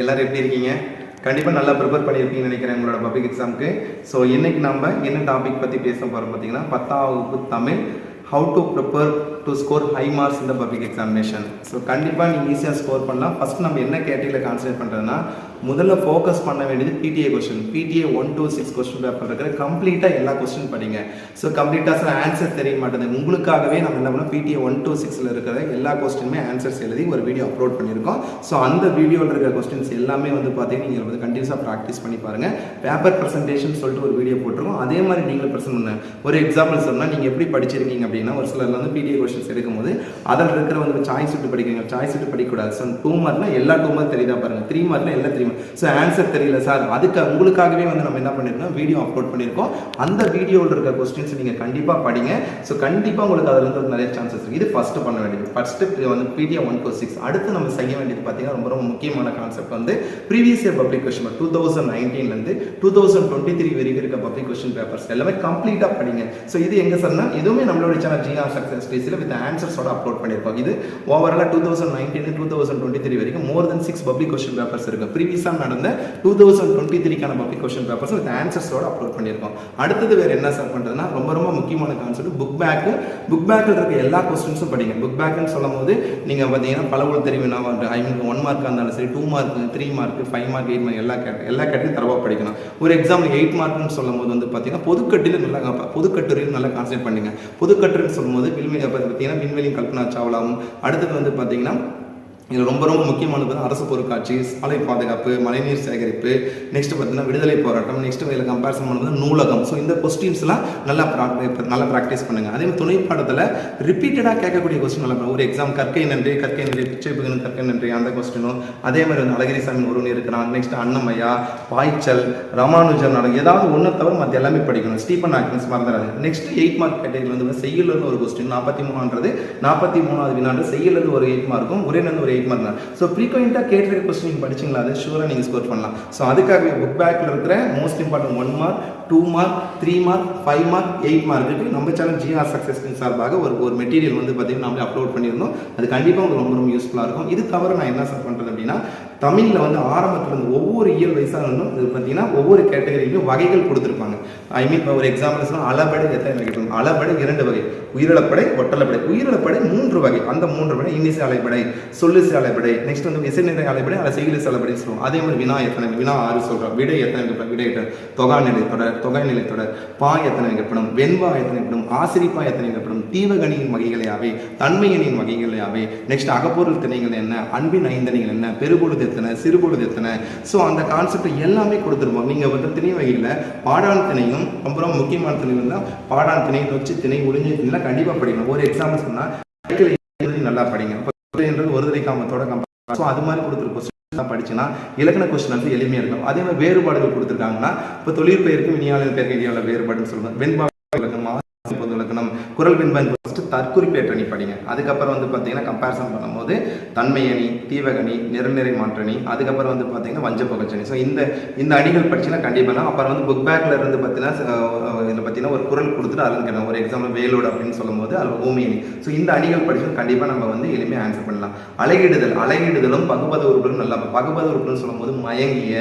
எல்லோரும் எப்படி இருக்கீங்க? கண்டிப்பாக நல்லா ப்ரிப்பேர் பண்ணியிருப்பீங்கன்னு நினைக்கிறேன் உங்களோட பப்ளிக் எக்ஸாமுக்கு ஸோ இன்றைக்கி நம்ம என்ன டாபிக் பற்றி பேச போகிறோம் பார்த்தீங்கன்னா பத்தாம் வகுப்பு Tamil how to prepare to score high marks இந்த பப்ளிக் எக்ஸாமினேஷன் ஸோ கண்டிப்பாக நீங்கள் ஈஸியாக ஸ்கோர் பண்ணலாம். ஃபஸ்ட் நம்ம என்ன கேட்டகரியில் கான்சன்ட்ரேட் பண்ணுறதுனா முதல்ல ஃபோக்கஸ் பண்ண வேண்டியது PTA question PTA one two six question paper இருக்கிற கம்ப்ளீட்டாக எல்லா கொஸ்டின் படிங்க. ஸோ கம்ப்ளீட்டாக சார் ஆன்சர் தெரிய மாட்டேங்குது. உங்களுக்காகவே நம்ம என்ன பண்ணோம் பிடிஏ ஒன் டூ சிக்ஸில் இருக்கிற எல்லா கொஸ்டினுமே ஆன்சர்ஸ் எழுதி ஒரு வீடியோ அப்லோட் பண்ணியிருக்கோம். ஸோ அந்த வீடியோவில் இருக்கிற கொஸ்டின்ஸ் எல்லாமே வந்து பார்த்தீங்கன்னா நீங்கள் வந்து கண்டினியூஸாக ப்ராக்டிஸ் பண்ணி பாருங்கள் பேப்பர் ப்ரெசன்டேஷன் சொல்லிட்டு ஒரு வீடியோ போட்டிருக்கோம். அதே மாதிரி நீங்களும் ப்ரெசென்ட் பண்ண. ஒரு எக்ஸாம்பிள் சொன்னால் நீங்கள் எப்படி படிச்சிருக்கீங்க அப்படின்னா ஒரு சிலர் வந்து பிடிஏ கொஸ்டின்ஸ் எடுக்கும்போது அதில் இருக்கிற வந்து சாய்ஸ் விட்டு படிக்கிறீங்க. சாய்ஸ் விட்டு படிக்கக்கூடாது. ஸோ டூ மார்க்னா எல்லா டூ மார்க் தெரியுதா பாருங்கள் த்ரீ மார்க்னா எல்லா த்ரீ மார்க் ஸோ ஆன்சர் தெரியல சார். அதுக்கு உங்களுக்காகவே வந்து நம்ம என்ன பண்ணிருக்கோம்? வீடியோ அப்லோட் பண்ணியிருக்கோம் அந்த வீடியோவில் இருக்க கொஸ்டின்ஸ் நீங்கள் கண்டிப்பாக படிங்க. ஸோ கண்டிப்பாக உங்களுக்கு அதுல இருந்து ஒரு நிறைய சான்சஸ் இருக்குது இது ஃபஸ்ட்டு பண்ண வேண்டியது. ஃபர்ஸ்ட் வந்து பிடிஏ ஒன் டூ சிக்ஸ் அடுத்து நம்ம செய்ய வேண்டியது பார்த்தீங்கன்னா ரொம்ப ரொம்ப முக்கியமான கான்செப்ட் வந்து previous year public question two thousand நைன்டீன்லேருந்து two thousand twenty three வரைக்கும் இருக்க பப்ளிக் கொஸ்டின் பேப்பர்ஸ் எல்லாமே கம்ப்ளீட்டாக படிங்க. ஸோ இது எங்கே சார்னா இதுவுமே நம்மளோட சேனல் ஜிஆர் சக்ஸஸ் ஸ்பேஸில் வித் ஆன்சர்ஸோட அப்லோட் பண்ணியிருக்கோம் இது ஓவராலாக two thousand nineteen two thousand twenty three வரைக்கும் more then six public question papers இருக்கு. ப்ரீவியஸாக நடந்த டூ தௌசண்ட் டுவெண்ட்டி த்ரீக்கான பப்ளிக் கொஷின் பேப்பர்ஸ் வித் ஆன்சர்ஸோட அப்லோட் பண்ணியிருக்கோம். அடுத்தது வேறு என்ன சார் பண்ணுறதுன்னா ரொம்ப ரொம்ப முக்கியமான கான்செப்ட் புக் பேக்கு புக் பேக்கில் இருக்க எல்லா கொஸ்டின்ஸும் படிங்க. புக் பேக்குன்னு சொல்லும் போது நீங்கள் பார்த்தீங்கன்னா பலவுள் தெரிவினா ஐ மீன் ஒன் மார்க்காக இருந்தாலும் சரி two mark three mark five mark eight mark எல்லா கேட் எல்லா கேட்டையும் தரவாக படிக்கணும். ஒரு எக்ஸாம்பிள் எயிட் மார்க்னு சொல்லும் போது வந்து பார்த்தீங்கன்னா பொதுக்கட்டில் நல்லா கா- பொதுக்கட்டுரையில் நல்லா கான்சென்ட் பண்ணுங்க. பொதுக்கட்டுரைன்னு சொல்லும்போது விண்வெளி பார்த்தீங்கன்னா விண்வெளி கல்பனா சாவ்லாவும். அடுத்தது வந்து பார்த்தீங்கன்னா இதில் ரொம்ப ரொம்ப முக்கியமானது வந்து அரசு பொருட்காட்சி சாலை பாதுகாப்பு மழைநீர் சேகரிப்பு நெக்ஸ்ட் பார்த்தீங்கன்னா விடுதலை போராட்டம் நெக்ஸ்ட் இதில் கம்பேரிசன் பண்ணுறது நூலகம். ஸோ இந்த கொஸ்டின்ஸ்லாம் நல்லா ப்ரா நல்லா ப்ராக்டிஸ் பண்ணுங்கள் அதே மாதிரி துணை பாடத்தில் ரிப்பீட்டடாக கேட்கக்கூடிய கொஸ்டின் நல்லா ஒரு எக்ஸாம் கற்கை நன்றி கற்கை நன்றி பிச்சை புகழும் கற்கை நன்றி அந்த கொஸ்டினும் அதே மாதிரி வந்து அழகிரி சாமி ஒருவன் இருக்கிறான். நெக்ஸ்ட் அன்னமையா பாய்ச்சல் ராமானுஜர் நாடகம் ஏதாவது ஒன்று தவிர மற்ற எல்லாமே படிக்கணும். ஸ்டீபன் ஆக்டன்ஸ் மறந்துடாது நெக்ஸ்ட் எயிட் மார்க் கேட்டகரியில் வந்து செய்யலன்னு ஒரு கொஸ்டின் நாற்பத்தி மூணான்றது நாற்பத்தி மூணாவது வினாண்டு செய்யலன்னு ஒரு எயிட் மார்க்கும் ஒரே ஒரு எயிட் மார்க் தான். ஸோ ப்ரீக்வெண்ட்டாக கேட்டிருக்க கொஸ்டின் நீங்கள் படிச்சிங்களா? அதை ஷூராக நீங்கள் ஸ்கோர் பண்ணலாம். ஸோ அதுக்காகவே புக் பேக்கில் இருக்கிற most important one mark two mark three mark five mark eight மார்க்குக்கு நம்ம சேனல் ஜிஆர் சக்ஸஸ் சார்பாக ஒரு ஒரு மெட்டீரியல் வந்து பார்த்தீங்கன்னா நம்மளே அப்லோட் பண்ணியிருந்தோம். அது கண்டிப்பாக உங்களுக்கு ரொம்ப ரொம்ப யூஸ்ஃபுல்லாக இருக்கும். இது தவிர நான் என்ன சார் பண்ணுறது அப்படின்னா தமிழில் வந்து ஆரம்பத்தில் இருந்து ஒவ்வொரு இயல் வயசாக இருந்தும் இது பார்த்தீங்கன்னா ஒவ்வொரு கேட்டகரியிலும் வகைகள் கொடுத்துருப்பாங்க. ஐ மீன் இப்போ ஒரு எக்ஸாம்பிள் அளபடி எத்தனை வகை? அளபடி இரண்டு வகை. உயிரிழப்படை ஒட்டலப்படை உயிரிழப்படை மூன்று வகை. அந்த மூன்று வகை இன்னிசை அலைப்படை சொல்லிசை அலைப்படை நெக்ஸ்ட் வந்து இசைநிலை அலைப்படை அதை செய்கிலிசை அலைப்படை சொல்லுவோம். அதே மாதிரி வினா எத்தனை வினா ஆறு சொல்கிறோம் விடை எத்தனை வைக்கப்படும் விடை எத்தனை தொகா நிலைத்தொடர் தொடர் தொகை நிலைத்தொடர் தொடர் பா எத்தனை வைக்கப்படும் வெண்பா எத்தனை வைக்கப்படும் ஆசிரிப்பா எத்தனை வைக்கப்படும் தீவகணியின் வகைகளையாவே தன்மையனின் வகைகளையாவே நெக்ஸ்ட் அகப்பொருள் திணைகள் என்ன அன்பின் ஐந்தணிகள் என்ன பெருபொழுது எத்தனை சிறுபொழுது எத்தனை. ஸோ அந்த கான்செப்ட் எல்லாமே கொடுத்துருப்போம். நீங்கள் வந்து திணை வகையில் பாடான் திணையும் ரொம்ப ரொம்ப முக்கியமான திணை தான் பாடான் திணை நொச்சி திணை ஒளிஞ்சு கண்டிப்பாக படிக்கணும். ஒரு எக்ஸாம்பிள் சொன்னால் நல்லா படிங்க. அப்போன்றது ஒரு தடவை காமத்தோட கம்பேர் ஸோ அது மாதிரி கொடுத்துரு கொஸ்டின் படிச்சுன்னா இலக்கண கொஸ்டின் வந்து எளிமையாக இருக்கும். அதே மாதிரி வேறுபாடுகள் கொடுத்துருக்காங்கன்னா இப்போ தொழிற்பெயருக்கும் இனியாளர் பேருக்கு இனியாளர் வேறுபாடுன்னு சொல்லுவாங்க. வெண்பாடு இலக்கணம் ஆசிரியர் இலக்கணம் குரல் வெண்பாடு ஃபஸ்ட்டு தற்குறிப்பேற்றணி படிங்க. அதுக்கப்புறம் வந்து பார்த்தீங்கன்னா கம்பேரிசன் பண்ணும்போது தன்மையணி தீவகணி நிறநிறை மாற்றணி அதுக்கப்புறம் வந்து பார்த்தீங்கன்னா வஞ்சப்பகச்சணி. ஸோ இந்த இந்த அணிகள் படிச்சுன்னா கண்டிப்பாக அப்புறம் வந்து புக் பேக்கில் இருந்து பார்த்தீங்கன்னா இதில் பார்த்தீங்கன்னா ஒரு குரல் கொடுத்துட்டு அதுக்கு ஒரு எக்ஸாம்பிள் வேலோடு அப்படின்னு சொல்லும்போது அதில் அணி ஸோ இந்த அணிகள் படிச்சு கண்டிப்பாக நம்ம வந்து எளிமையாக ஆன்சர் பண்ணலாம். அலையிடுதல் அலகிடுதலும் பகுபத உறுப்புகளும் நல்லா பகுபத உறுப்புன்னு சொல்லும்போது மயங்கிய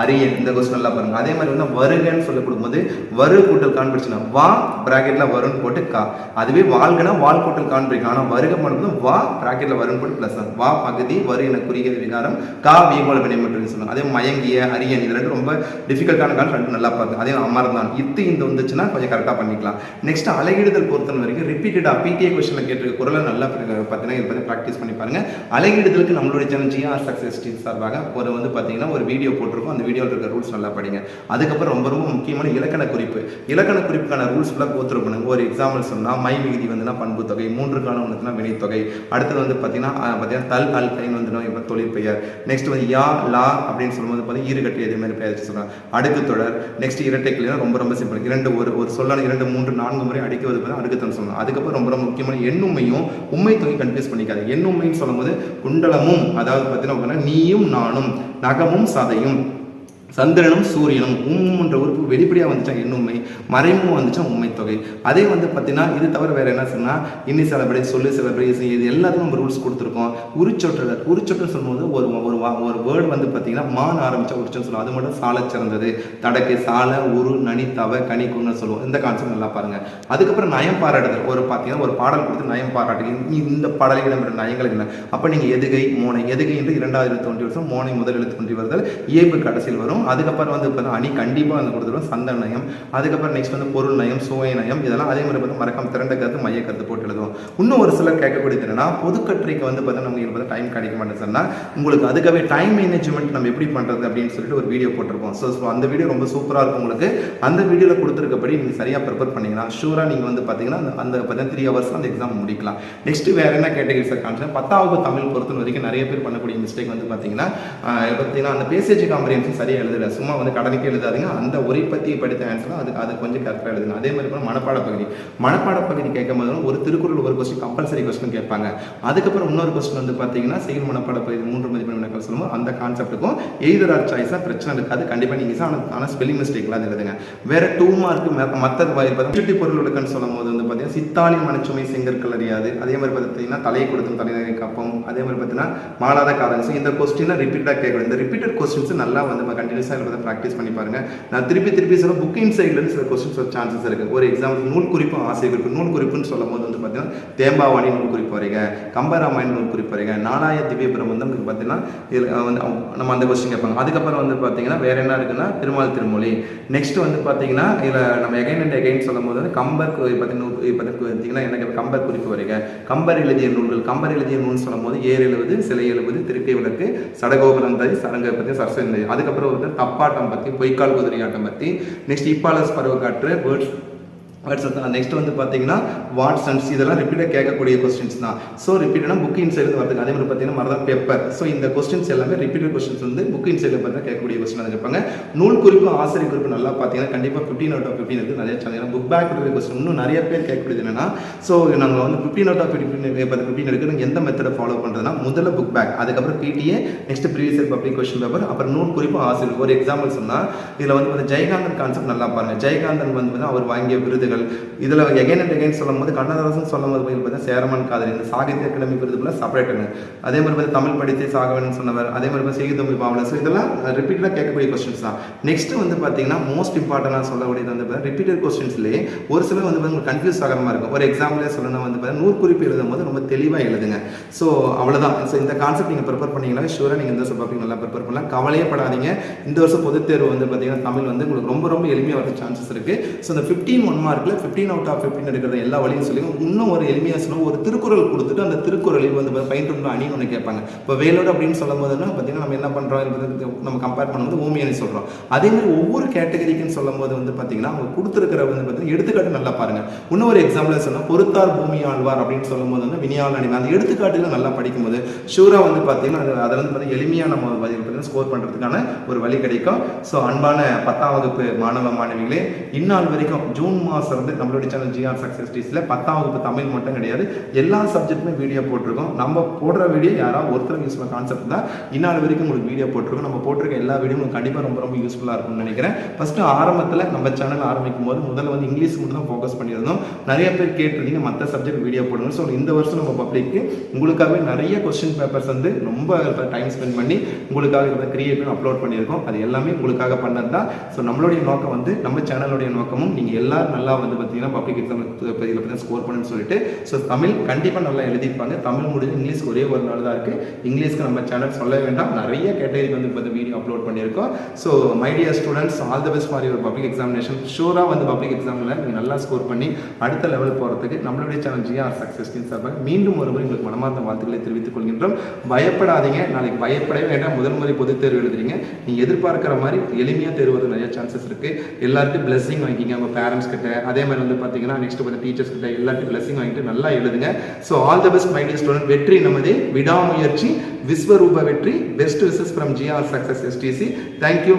அரியன் இந்த கொஸ்டின் நல்லா பாருங்க. அதே மாதிரி வந்து வருகன்னு சொல்லி கொடுக்கும்போது வரு கூட்டல் கான்பிடிச்சுன்னா வா பிராக்கெட்ல வரும்னு போட்டு கா. அதுவே வாழ்கனா வால் கூட்டல் கான் பிடிக்கும் ஆனால் வருக மட்டும் வா பிராக்கெட்ல வரும் போட்டு பிளஸ் வா பகுதி வரு என குறிகிறது விகாரம் கா வீகோல வினை மட்டும் சொல்லுவாங்க. அதே மயங்கிய அரியன் இது ரெண்டு ரொம்ப டிஃபிகல்ட்டான கால் ரெண்டு நல்லா பார்த்து. அதே அமர்ந்தான் இத்து இந்த வந்துச்சுன்னா கொஞ்சம் கரெக்டாக பண்ணிக்கலாம். நெக்ஸ்ட் அலையிடுதல் பொறுத்தன வரைக்கும் ரிப்பீட்டடாக பிடிஏ கொஸ்டினில் கேட்டிருக்க குரலை நல்லா பார்த்தீங்கன்னா இது பற்றி ப்ராக்டிஸ் பண்ணி பாருங்க. அலையிடுதலுக்கு நம்மளுடைய சேனல் ஜிஆர் சக்ஸஸ் டீம் சார்பாக ஒரு வந்து பார்த்தீங்கன்னா ஒரு வீடியோ போட்டிருக்கோம். அந்த வீடியோவில் இருக்கிற ரூல்ஸ் நல்லா படிங்க. அதுக்கப்புறம் ரொம்ப ரொம்ப முக்கியமான இலக்கண குறிப்பு. இலக்கண குறிப்புக்கான ரூல்ஸ் ஃபுல்லாக கோத்துரு பண்ணுங்க ஒரு எக்ஸாம்பிள் சொன்னால் மை விகுதி வந்துன்னா பண்பு தொகை மூன்று காலம் வந்துன்னா வினைத்தொகை அடுத்தது வந்து பார்த்தீங்கன்னா பார்த்தீங்கன்னா தல் அல் கைன் வந்துடும் இப்போ தொழிற்பெயர் நெக்ஸ்ட் வந்து யா லா அப்படின்னு சொல்லும்போது பார்த்தீங்கன்னா ஈறுகட்டு எது மாதிரி பெயர் சொல்கிறாங்க அடுக்கு தொடர். நெக்ஸ்ட் இரட்டை கிளியர் ரொம்ப ரொம்ப சிம்பிள் இரண்டு ஒரு ஒரு சொல்லான இரண்டு மூன்று நான்கு முறை அடிக்குவது பார்த்தீங்கன்னா அடுக்குத்தன் சொல்லணும் அதுக்கப்புறம் ரொம்ப ரொம்ப முக்கியமான எண்ணுமையும் உண்மை தொகை கன்ஃபியூஸ் பண்ணிக்காது எண்ணுமைன்னு சொல்லும்போது குண்டலமும் அதாவது பார்த்தீங்கன்னா நீயும் நானும் நகமும் சதையும். சந்திரனும் சூரியனும் உம்முன்ற உறுப்பு வெளிப்படையாக வந்துச்சா என்ன உண்மை? மறைமுகம் வந்துச்சா உண்மை தொகை? அதே வந்து பார்த்தீங்கன்னா இது தவிர வேறு என்ன சொன்னால் இன்னி செலபடி சொல்லு செலபடி இது எல்லாத்துக்கும் நம்ம ரூல்ஸ் கொடுத்துருக்கோம். உரிச்சொற்று உரிச்சொற்று சொல்லும்போது ஒரு ஒரு வா- ஒரு வேர்டு வந்து பார்த்தீங்கன்னா மான் ஆரம்பித்த உரிச்சொன்னு சொல்லுவோம். அது மட்டும் சாலை சிறந்தது. தடக்கு சாலை உரு நனி தவ கனி குன்னு சொல்லுவோம். இந்த கான்செப்ட் நல்லா பாருங்கள் அதுக்கப்புறம் நயம் பாராட்டுதல். ஒரு பார்த்தீங்கன்னா ஒரு பாடல் கொடுத்து நயம் பாராட்டு இந்த- பாடலில் இடம்பெறும் நயங்கள் என்ன? அப்போ நீங்கள் எதுகை மோனை. எதுகை என்று இரண்டாவது எழுத்து தோன்றி வருஷம் மோனை முதல் எழுத்து தோன்றி வருதல். இயல்பு கடைசியில் வரும். அதுக்கப்புறம் வந்து பார்த்தா அணி கண்டிப்பாக வந்து கொடுத்துருவோம் சந்த நயம் அதுக்கப்புறம் நெக்ஸ்ட் வந்து பொருள் நயம் சுவை நயம் இதெல்லாம் அதே மாதிரி பார்த்தா மறக்காம திரண்ட கருத்து மைய கருத்து போட்டு எழுதுவோம். இன்னும் ஒரு சிலர் கேட்கக்கூடியது என்னன்னா பொதுக்கட்டுரைக்கு வந்து பார்த்தா நமக்கு பார்த்தா டைம் கிடைக்க மாட்டேன்னு சொன்னால் உங்களுக்கு அதுக்காகவே டைம் மேனேஜ்மெண்ட் நம்ம எப்படி பண்ணுறது அப்படின்னு சொல்லிட்டு ஒரு வீடியோ போட்டிருப்போம் ஸோ ஸோ அந்த வீடியோ ரொம்ப சூப்பராக இருக்கும் உங்களுக்கு. அந்த வீடியோவில் கொடுத்துருக்கப்படி நீங்கள் சரியாக ப்ரிப்பேர் பண்ணீங்கன்னா ஷூராக நீங்கள் வந்து பார்த்தீங்கன்னா அந்த- பார்த்தீங்கன்னா த்ரீ ஹவர்ஸ் அந்த எக்ஸாம் முடிக்கலாம். நெக்ஸ்ட் வேற என்ன கேட்டகரிஸ் கான்செப்ட் பத்தாவது தமிழ் பொறுத்த வரைக்கும் நிறைய பேர் பண்ணக்கூடிய மிஸ்டேக் வந்து பார்த்தீங்கன்னா பார்த்தீங்கன்னா அந்த பேசேஜ் காம்பரியன்ஸும் சரியாக எழுதல சும்மா வந்து கடனுக்கு எழுதாதீங்க. அந்த உரை பற்றி படித்த ஆன்சர் அது அது கொஞ்சம் கரெக்டாக எழுதுங்க. அதே மாதிரி கூட மனப்பாட பகுதி. மனப்பாட பகுதி கேட்கும் போது ஒரு திருக்குறள் ஒரு கொஸ்டின் கம்பல்சரி கொஸ்டின் கேட்பாங்க. அதுக்கப்புறம் இன்னொரு கொஸ்டின் வந்து பார்த்தீங்கன்னா செயல் மனப்பாட பகுதி மூன்று மதிப்பெண் விளக்கம் சொல்லுவோம் அந்த கான்செப்ட்டுக்கும் எய்தர் ஆர் சாய்ஸாக பிரச்சனை இருக்காது கண்டிப்பாக நீங்கள் ஆனால் ஆனால் ஸ்பெல்லிங் மிஸ்டேக்லாம் எழுதுங்க. வேற டூ மார்க் மற்ற வாய்ப்பு பொருள் விளக்கம்னு சொல்லும் போது வந்து பார்த்தீங்கன்னா சித்தாளி மனச்சுமை செங்கற்கள் அறியாது. அதே மாதிரி பார்த்தீங்கன்னா தலையை கொடுத்தும் தலைநகை கப்பம். அதே மாதிரி பார்த்தீங்கன்னா மாலாத காரணம் இந்த கொஸ்டினை ரிப்பீட்டாக கேட்கணும். இந்த ரிப்பீட்டட் கொஸ்டின்ஸ் நல்லா வந்து கண்டினியூஸாக பார்த்து ப்ராக்டிஸ் பண்ணி பாருங்க. நான் திருப்பி திருப்பி சொல்ல புக்கிங் சைட்லேருந்து சில கொஸ்டின்ஸ் சான்சஸ் இருக்கு. ஒரு எக்ஸாம்பிள் நூல் குறிப்பும் ஆசை குறிப்பு நூல் குறிப்புன்னு சொல்லும் போது வந்து பார்த்தீங்கன்னா தேம்பாவாணி நூல் குறிப்பு வரைக கம்பராமாயண நூல் குறிப்பு வரைக நாலாய திவ்ய பிரபந்தம் பார்த்தீங்கன்னா இதில் வந்து நம்ம அந்த கொஸ்டின் கேட்பாங்க. அதுக்கப்புறம் வந்து பார்த்தீங்கன்னா வேற என்ன இருக்குன்னா திருமால் திருமொழி. நெக்ஸ்ட் வந்து பார்த்தீங்கன்னா இதில் நம்ம எகைன் அண்ட் எகைன் சொல்லும் போது வந்து கம்பர் பார்த்தீங்கன்னா எனக்கு என்ன கம்பர் குறிப்பு வரைங்க கம்பர் எழுதிய நூல்கள் கம்பர் எழுதிய நூல் சொல்லும் போது ஏர் எழுபது சிலை எழுபது திருப்பி விளக்கு சடகோபுரம் தரி சடங்கை பற்றி சரஸ்வதி அதுக்கப்புறம் வந்து தப்பாட்டம் பற்றி பொய்க்கால் குதிரை ஆட்டம் பற்றி நெக்ஸ்ட் இப்பாலஸ் பருவக்காற்று வாட்ஸ்அப் தான் நெக்ஸ்ட் வந்து பார்த்தீங்கன்னா வாட்ஸன்ஸ் இதெல்லாம் ரிப்பீட்டாக கேட்கக்கூடிய கொஸ்டின்ஸ் தான். ஸோ ரிப்பீட்டாக புக் இன்சைடு வரதுக்கு அதே மாதிரி பார்த்தீங்கன்னா மரதான் பேப்பர் ஸோ இந்த கொஸ்டின்ஸ் எல்லாமே ரிப்பீட்டட் கொஸ்டின்ஸ் வந்து புக் இன்சைடில் பார்த்தா கேட்கக்கூடிய கொஸ்டின் வந்து கேட்பாங்க. நூல் குறிப்பு ஆசிரியர் குறிப்பு நல்லா பார்த்தீங்கன்னா கண்டிப்பாக ஃபிஃப்டின் அவுட் ஆஃப் ஃபிஃப்டின் இருக்குது நிறைய சேனல் புக் பேக் இருக்கிற கொஸ்டின் இன்னும் நிறைய பேர் கேட்கக்கூடியது என்னன்னா ஸோ நாங்கள் வந்து fifteen out of fifteen fifteen இருக்குது நீங்கள் எந்த மெத்தடை ஃபாலோ பண்ணுறதுனா முதல்ல புக் பேக் அதுக்கப்புறம் PTA next previous year public question paper அப்புறம் நூல் குறிப்பு ஆசிரியர். ஒரு எக்ஸாம்பிள் சொன்னால் இதில் வந்து பார்த்தா ஜெயகாந்தன் கான்செப்ட் நல்லா பாருங்கள் ஜெயகாந்தன் வந்து அவர் வாங்கிய விருதுகள் இதில் எகைன் அண்ட் எகைன் சொல்லும் போது கண்ணதாசன் சொல்லும் போது பார்த்தீங்கன்னா சேரமன் காதலி இந்த சாகித்ய அகாடமி விருதுக்குள்ள செப்பரேட்டுங்க அதே மாதிரி பார்த்து தமிழ் படித்து சாகவன் சொன்னவர். அதே மாதிரி பார்த்து செய்தித்தமிழ் பாவலர். ஸோ இதெல்லாம் ரிப்பீட்டடாக கேட்கக்கூடிய கொஸ்டின்ஸ் தான். நெக்ஸ்ட் வந்து பார்த்தீங்கன்னா மோஸ்ட் இம்பார்ட்டண்டாக சொல்லக்கூடியது வந்து பார்த்தீங்கன்னா ரிப்பீட்டட் கொஸ்டின்ஸ்லேயே ஒரு சிலர் வந்து உங்களுக்கு கன்ஃபியூஸ் ஆகிற மாதிரி இருக்கும். ஒரு எக்ஸாம்பிளே சொல்லணும் வந்து பார்த்தீங்கன்னா நூறு குறிப்பு எழுதும் போது ரொம்ப தெளிவாக எழுதுங்க. ஸோ அவ்வளோதான் ஸோ இந்த கான்செப்ட் நீங்கள் ப்ரிப்பேர் பண்ணீங்கன்னா ஷூராக நீங்கள் இந்த வருஷம் டாபிக் நல்லா ப்ரிப்பேர் பண்ணலாம். கவலையே படாதீங்க. இந்த வருஷம் பொதுத் தேர்வு வந்து பார்த்தீங்கன்னா தமிழ் வந்து உங்களுக்கு ரொம்ப ரொம்ப எளிமையாக வர சான்சஸ் இருக்குது ஸோ இந்த ஃபிஃப்டீன் ஒன் மார்க்கில் ஃபிஃப்டீன் அவுட் ஆஃப் ஃபிஃப்டின் எடுக்கிற எல்லா வழியும் சொல்லி இன்னும் ஒரு எளிமையாக சொல்லுவோம் ஒரு திருக்குறள் கொடுத்துட்டு அந்த திருக்குறளில் வந்து பயின்று அணின்னு ஒன்று கேட்பாங்க. இப்போ வேலோடு அப்படின்னு சொல்லும் போதுன்னா பார்த்தீங்கன்னா நம்ம என்ன பண்ணுறோம் நம்ம கம்பேர் பண்ணும்போது ஓமியன்னு சொல்கிறோம் அதே மாதிரி ஒவ்வொரு கேட்டகரிக்குன்னு சொல்லும் போது வந்து பார்த்தீங்கன்னா அவங்க கொடுத்துருக்கிற வந்து பார்த்தீங்கன்னா எடுத்துக்காட்டு நல்லா பாருங்க. இன்னும் ஒரு எக்ஸாம்பிள் சொன்னால் பொறுத்தார் பூமி ஆழ்வார் அப்படின்னு சொல்லும் போது வந்து வினியால் அணி. அந்த எடுத்துக்காட்டுல நல்லா படிக்கும்போது ஷூராக வந்து பார்த்தீங்கன்னா அதில் வந்து பார்த்தீங்கன்னா எளிமையாக நம்ம பதில் பார்த்தீங்கன்னா ஸ்கோர் பண்ணுறதுக்கான ஒரு வழி கிடைக்கும். ஸோ அன்பான பத்தாம் வகுப்பு மாணவ மாணவிகளே இந்நாள் வரைக்கும் ஜூன் மாதம் வந்து நம்மளுடைய சேனல் ஜிஆர் சக்ஸஸ் டீஸில் பத்தாம் வகுப்பு தமிழ் மட்டும் கிடையாது. எல்லா சப்ஜெக்ட்டுமே வீடியோ போட்டிருக்கோம். நம்ம போடுற வீடியோ யாராவது ஒருத்தர் யூஸ் பண்ண கான்செப்ட் தான் இந்நாள் வரைக்கும் உங்களுக்கு வீடியோ போட்டிருக்கோம். நம்ம போட்டிருக்க எல்லா வீடியோ உங்களுக்கு கண்டிப்பாக ரொம்ப ரொம்ப யூஸ்ஃபுல்லாக இருக்கும்னு நினைக்கிறேன். ஃபஸ்ட்டு ஆரம்பத்தில் நம்ம சேனல் ஆரம்பிக்கும் போது முதல்ல வந்து இங்கிலீஷ் மட்டும் தான் ஃபோக்கஸ் பண்ணியிருந்தோம். நிறைய பேர் கேட்டிருந்தீங்க மற்ற சப்ஜெக்ட் வீடியோ போடுங்க ஸோ இந்த வருஷம் நம்ம பப்ளிக்கு உங்களுக்காகவே நிறைய கொஸ்டின் பேப்பர்ஸ் வந்து ரொம்ப டைம் ஸ்பெண்ட் பண்ணி உங்களுக்காக இதை கிரியேட் பண்ணி அப்லோட் பண்ணியிருக்கோம். அது எல்லாமே உங்களுக்காக பண்ணது தான். ஸோ நம்மளுடைய நோக்கம் வந்து நம்ம சேனலுடைய நோக்கமும் நீங்கள் எல்லாரும் நல்லா வந்து பார்த்தீங்கன்னா பப்ளிக் எக்ஸாம் இதில் பற்றி ஸ்கோர் பண்ணுன்னு சொல்லிட்டு ஸோ தமிழ் கண்டிப்பாக நல்லா எழுதியிருப்பாங்க தமிழ் முடிஞ்சு இங்கிலீஷ் ஒரே ஒரு நாள் தான் இருக்குது இங்கிலீஷ்க்கு நம்ம சேனல் சொல்ல வேண்டாம். நிறைய கேட்டகரிக்கு வந்து இப்போ வீடியோ அப்லோட் பண்ணியிருக்கோம். So my dear students all the best for your public examination ஷூராக வந்து பப்ளிக் எக்ஸாமில் நீங்கள் நல்லா ஸ்கோர் பண்ணி அடுத்த லெவல் போகிறதுக்கு நம்மளுடைய சேனல் ஜிஆர் சக்ஸஸ் சார்பாக மீண்டும் ஒரு முறை உங்களுக்கு மனமார்ந்த வாழ்த்துக்களை தெரிவித்துக் கொள்கின்றோம். பயப்படாதீங்க. நாளைக்கு பயப்படவே வேண்டாம். முதல் முறை பொது தேர்வு எழுதுறீங்க. நீங்கள் எதிர்பார்க்குற மாதிரி எளிமையாக தேர்வு நிறைய சான்சஸ் இருக்குது எல்லாருக்கும் பிளெஸிங் வாங்கிக்கிங்க. உங்கள் பேரண்ட்ஸ் கிட்ட அதே மாதிரி வந்து பார்த்தீங்கன்னா நெக்ஸ்ட் வந்து டீச்சர்ஸ் கிட்ட எல்லாருக்கும் பிளஸிங் வாங்கிட்டு நல்லா எழுதுங்க. So all the best my student வெற்றி நமது விடாமுயற்சி விஸ்வரூப வெற்றி best wishes from GR success STC thank you